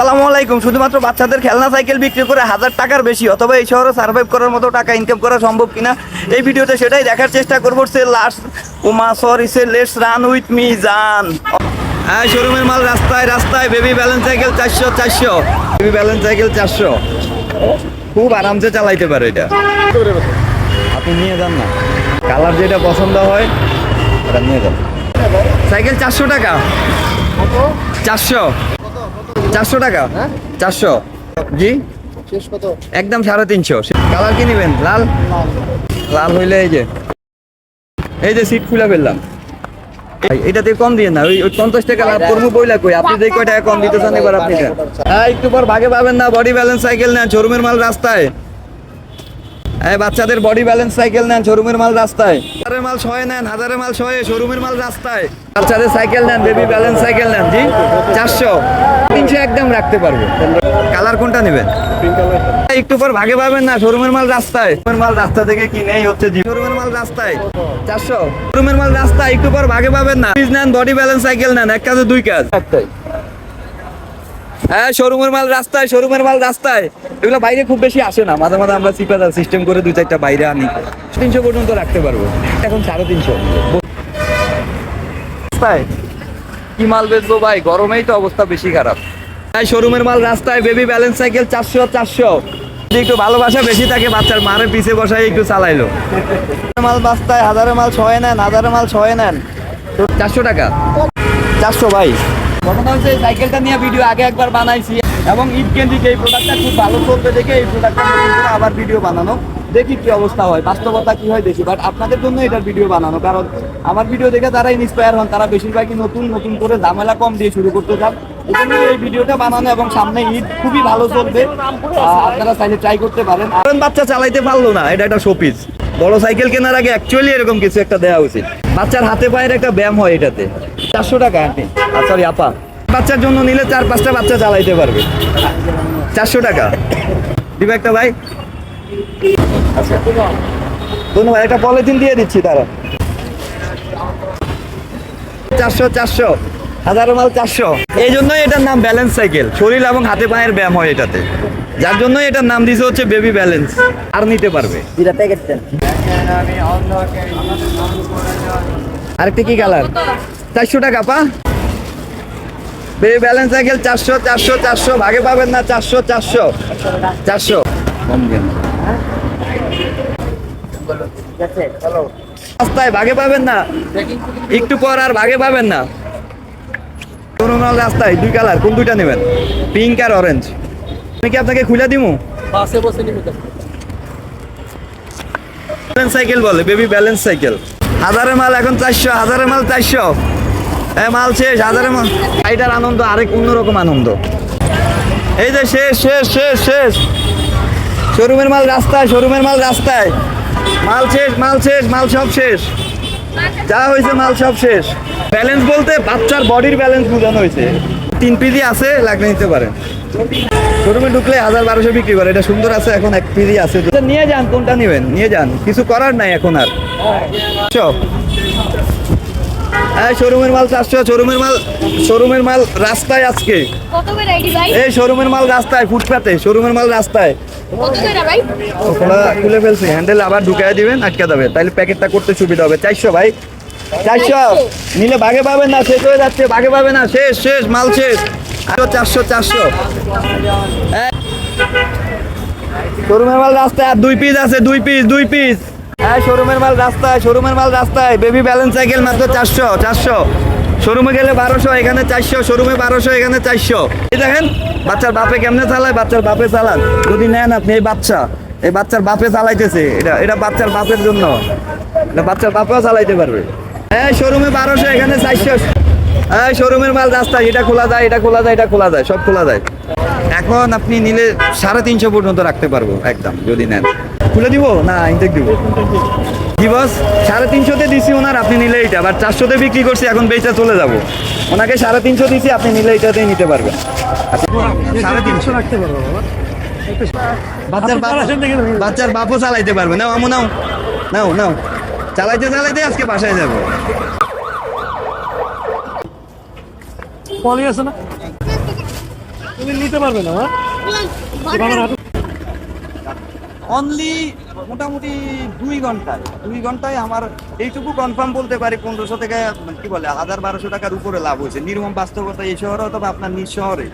সালামু আলাইকুম। শুধুমাত্র বাচ্চাদের খেলনা সাইকেল বিক্রি করে হাজার টাকার বেশি অথবা এই শহরে সার্ভাইভ করার মতো টাকা ইনকাম করা সম্ভব কিনা, এই ভিডিওতে সেটাই দেখার চেষ্টা করব। সে লাস্ট ওমা সরি সে লেটস রান উইথ মি জান। হ্যাঁ শোরুমের মাল রাস্তায় রাস্তায় বেবি ব্যালেন্স সাইকেল চারশো চারশো। বেবি ব্যালেন্স সাইকেল চারশো। খুব আরামসে চালাইতে পারে এটা। আপনি নিয়ে যান না। কালার যেটা পছন্দ হয় নিয়ে যান। সাইকেল চারশো টাকা। চারশো। চারশো টাকা? চারশো? জি? একদম সাড়ে তিনশো। কালার কি নেবেন? লাল? লাল হইলে এই যে এই যে সিট খুলে ফেললাম। এটাতে কম দিয়ে না ওই পঞ্চাশ টাকা লাভ করব বইলা কই? আপনি যে কয় টাকা কম দিতে চান এবার আপনি হ্যাঁ একটু পর ভাগে পাবেন না বডি ব্যালেন্স সাইকেল নেন শোরুমের মাল রাস্তায়। এই বাচ্চাদের বডি ব্যালেন্স সাইকেল নেন শোরুমের মাল রাস্তায়। হাজারের মাল ছয় নেন হাজারের মাল ছয় শোরুমের মাল রাস্তায়। বাচ্চাদের সাইকেল নেন বেবি ব্যালেন্স সাইকেল নেন জি? চারশো। তিনশো একদম রাখতে পারবে। কালার কোনটা নেবেন? একটু পর ভাগে পাবেন না শোরুমের মাল রাস্তায়। শোরুমের মাল রাস্তা থেকে কিনেই হচ্ছে শোরুমের মাল রাস্তায়। চারশো। শোরুমের মাল রাস্তায় একটু পর ভাগে পাবেন না। প্লিজ নেন বডি ব্যালেন্স সাইকেল নেন এক কাজে দুই কাজ। হ্যাঁ শোরুমের মাল রাস্তায় শোরুমের মাল রাস্তায়। এগুলো বাইরে খুব বেশি আসে না। মাঝে মাঝে আমরা সিপাদার সিস্টেম করে দুই চারটা বাইরে আনি। তিনশো পর্যন্ত রাখতে পারব। এখন সাড়ে তিনশো। রাস্তায়। কি মাল বেচবো ভাই? গরমেই তো অবস্থা বেশি খারাপ। হ্যাঁ শোরুমের মাল রাস্তায় বেবি ব্যালেন্স সাইকেল চারশো চারশো। একটু ভালোবাসা বেশি থাকে, বাচ্চার মারে পিছে বসাই একটু চালাইলো। মাল রাস্তায় হাজারে মাল ছয় নেন হাজারে মাল ছয় নেন। চারশো টাকা? চারশো ভাই। ঘটনা হচ্ছে সাইকেলটা নিয়ে ভিডিও আগে একবার বানাইছি। এবং ঈদ কেন্দ্রিক এই প্রোডাক্টটা খুব ভালো চলবে দেখে এই প্রোডাক্টটা আবার ভিডিও বানানো। দেখি কি অবস্থা হয়, বাস্তবতা কি হয় দেখি বাট আপনাদের জন্য এটার ভিডিও বানানো, কারণ আমার ভিডিও দেখে তারা ইন্সপায়ার হন, তারা বেশিরভাগই নতুন নতুন করে ঝামেলা কম দিয়ে শুরু করতে চান। এই এই ভিডিওটা বানানো এবং সামনে ঈদ খুবই ভালো চলবে। আপনারা চাইলে ট্রাই করতে পারেন। কারণ বাচ্চা চালাইতে পারল না, এটা একটা শোপিস বড় সাইকেল কেনার আগে অ্যাকচুয়ালি এরকম কিছু একটা দেওয়া উচিত। বাচ্চার হাতে পায়ের একটা ব্যায়াম হয় এটাতে। চারশো টাকা আপনি সরি আপা। বাচ্চার জন্য নিলে চার পাঁচটা বাচ্চা চালাইতে পারবে। চারশো টাকা। দিবে একটা ভাই। আচ্ছা। ধন্যবাদ একটা পলিথিন দিয়ে দিচ্ছি তারা চারশো চারশো হাজারো মাল চারশো। এই জন্যই এটার নাম ব্যালেন্স সাইকেল। শরীর এবং হাতে পায়ের ব্যায়াম হয় এটাতে। যার জন্যই এটার নাম দিয়েছে হচ্ছে বেবি ব্যালেন্স। আর নিতে পারবে। আরেকটা কি কালার? চারশো টাকা পা। বেবি ব্যালেন্স সাইকেল চারশো চারশো চারশো। ভাগে পাবেন না চারশো চারশো। চারশো। কম রাস্তায় ভাগে পাবেন না। একটু পর আর ভাগে পাবেন না। রাস্তায় দুই কালার কোন দুইটা নেবেন? পিঙ্ক আর অরেঞ্জ। আমি কি আপনাকে খুলে দিমু? বাসে বসে ব্যালেন্স সাইকেল বলে বেবি ব্যালেন্স সাইকেল হাজারের মাল এখন চারশো হাজারের মাল চারশো। মাল শেষ হাজারের মাল। এটার আনন্দ আরেক অন্যরকম আনন্দ। এই যে শেষ শেষ শেষ শেষ। শোরুমের মাল রাস্তায়, শোরুমের মাল রাস্তায়। মাল শেষ মাল শেষ, মাল সব শেষ। যা হয়েছে, মাল সব শেষ। ব্যালেন্স বলতে বাচ্চার বডির ব্যালেন্স বোঝানো হয়েছে। তিন পিজি আছে, লাগলে নিতে পারেন। শোরুমে ঢুকলে হাজার বারোশো বিক্রি করে। এটা সুন্দর আছে, এখন এক পিজি আছে। নিয়ে যান, কোনটা নেবেন? নিয়ে যান। কিছু করার নাই এখন আর। সব হ্যাঁ শোরুমের মাল চারশো শোরুমের মাল শোরুমের মাল রাস্তায় আজকে। এই শোরুমের মাল রাস্তায় ফুটপাতে শোরুমের মাল রাস্তায়। খোলা খুলে ফেলছি হ্যান্ডেল আবার ঢুকাই দিবেন আটকে দেবে। তাহলে প্যাকেটটা করতে সুবিধা হবে। চারশো ভাই চারশো। নিলে বাগে পাবেন না শেষ হয়ে যাচ্ছে বাগে পাবে না শেষ শেষ মাল শেষ। আরও চারশো চারশো। শোরুমের মাল রাস্তায় আর দুই পিস আছে দুই পিস দুই পিস হ্যাঁ শোরুমের মাল রাস্তায় শোরুমের মাল রাস্তায়। বেবি ব্যালেন্স সাইকেল মাত্র চারশো চারশো। শোরুমে গেলে বারোশো, এখানে চারশো শোরুমে বারোশো, এখানে চারশো। এই দেখেন, বাচ্চার বাপে কেমনে চালায়? বাচ্চার বাপে চালান। যদি নেন আপনি, এই বাচ্চা। এই বাচ্চার বাপে চালাইতেছে। এটা এটা বাচ্চার বাপের জন্য। এটা বাচ্চার বাপেও চালাইতে পারবে। হ্যাঁ শোরুমে বারোশো, এখানে চারশো। হ্যাঁ শোরুমের মাল রাস্তায়। এটা খোলা যায়, এটা খোলা যায়, এটা খোলা যায়, সব খোলা যায়। এখন আপনি নিলে সাড়ে তিনশো পর্যন্ত রাখতে পারব, একদম, যদি নেন। খুলে দিব? না ইনটেক দিব। কি বস সাড়ে তিনশোতে দিছি ওনার আপনি নিলে এইটা। আবার চারশোতে বিক্রি করছি এখন বেচা চলে যাব। ওনাকে সাড়ে তিনশো দিছি আপনি নিলে এইটাতেই নিতে পারবেন। আচ্ছা, সাড়ে তিনশো। রাখতে পারব বাচ্চার বাপ বাচ্চার বাপও চালাইতে পারবে। নাও আমু নাও। নাও নাও। চালাইতে চালাইতে আজকে বাসায় যাব। পলি আছে না? তুমি নিতে পারবে না অনলি মোটামুটি দুই ঘন্টায়। দুই ঘন্টায় আমার এইটুকু কনফার্ম বলতে পারি, পনেরোশো থেকে কি বলে, হাজার বারোশো টাকার উপরে লাভ হয়েছে। নির্মম বাস্তবতা এই শহরে অথবা আপনার নিজ শহরে।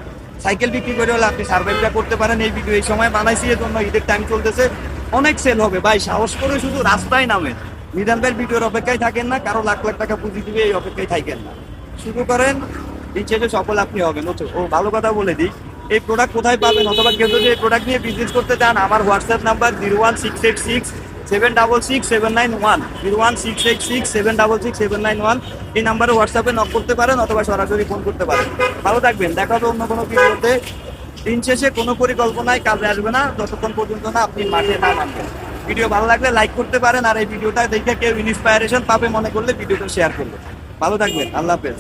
সাইকেল বিক্রি করে হলে আপনি সার্ভাইভটা করতে পারেন। এই ভিডিও এই সময় বানাইছি এর জন্য ঈদের টাইম চলতেছে। অনেক সেল হবে। ভাই, সাহস করে শুধু রাস্তায় নামেন। নিদান ভাইয়ের ভিডিওর অপেক্ষায় থাকেন না, কারও লাখ লাখ টাকা পুঁজি দিবে, এই অপেক্ষায় থাকেন না। শুরু করেন দিন শেষে সফল আপনি হবেন। ও, ভালো কথা বলে দিই। এই প্রোডাক্ট কোথায় পাবেন? অথবা কেউ যদি এই প্রোডাক্ট নিয়ে বিজনেস করতে চান, আমার WhatsApp number zero one six eight six seven double six seven nine one zero one six eight six seven double six seven nine one এই নাম্বারে হোয়াটসঅ্যাপে নক করতে পারেন অথবা সরাসরি ফোন করতে পারেন। ভালো থাকবেন, দেখা হবে অন্য কোনো ভিডিওতে। দিন শেষে কোনো পরিকল্পনায় কাজে আসবে না, যতক্ষণ পর্যন্ত না আপনি মাঠে না নামবেন। ভিডিও ভালো লাগলে লাইক করতে পারেন, আর এই ভিডিওটা দেখে কেউ ইন্সপায়ারেশন পাবে মনে করলে ভিডিওটা শেয়ার করবে ভালো থাকবেন, আল্লাহ হাফেজ।